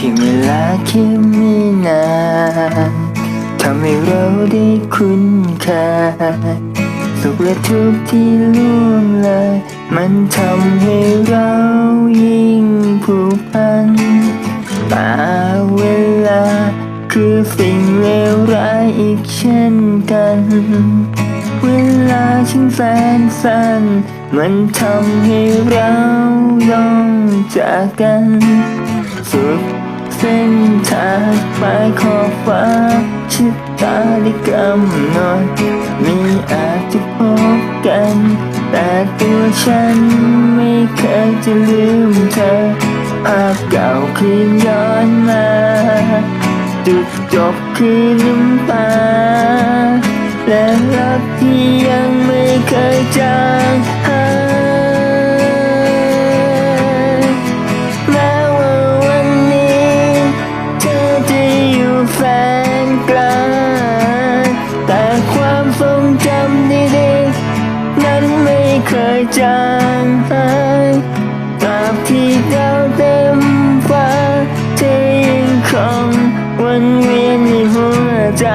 พียงเวลาแค่ไม่นานทำให้เราได้คุ้นเคยสุขและทุกข์ที่ล่วงเลยมันทำให้เรายิ่งผูกพันแต่เวลา คือสิ่งเลวร้ายอีกเช่นกัน เวลาฉันแสนสั้น มันทำให้เราต้องจากกันางปลายขอบฟ้าชิดตาได้กำหนดมีอาจจะพบกัน แต่ตัวฉันไม่เคยจะลืมเธอภาพเก่าคืนย้อนมาจุดจบคือน้ำตาและรักที่ยังไม่เคยจาง เคยจางหายตราบที่ดาวเต็มฟ้าเธอยังคงวนเวียนในหัวใจ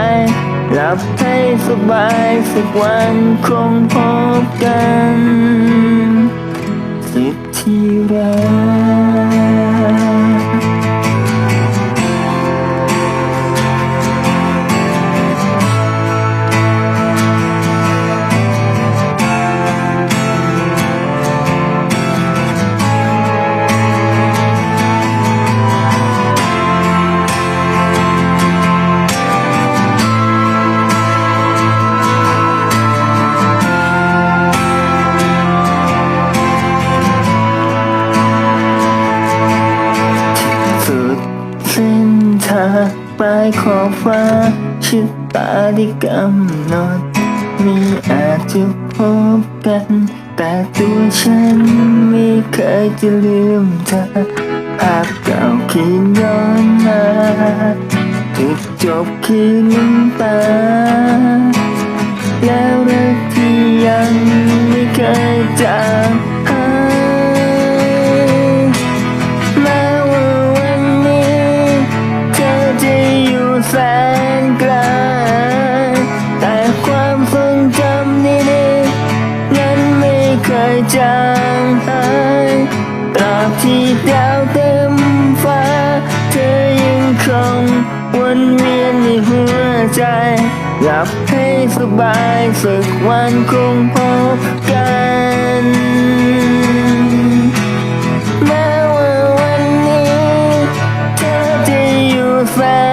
หลับให้สบายสักวันคงพบกัน ฟ้าชิดตาได้กำหนดมีอาจจะพบกัน แต่ตัวฉันไม่เคยจะลืมเธอภาพเก่าคืนย้อนมาจุดจบคือน้ำตา แล้วรักที่ยังไม่เคย หลับให้สบายสักวันคงพบกันแม้ว่าวันนี้เธอจะอยู่แสน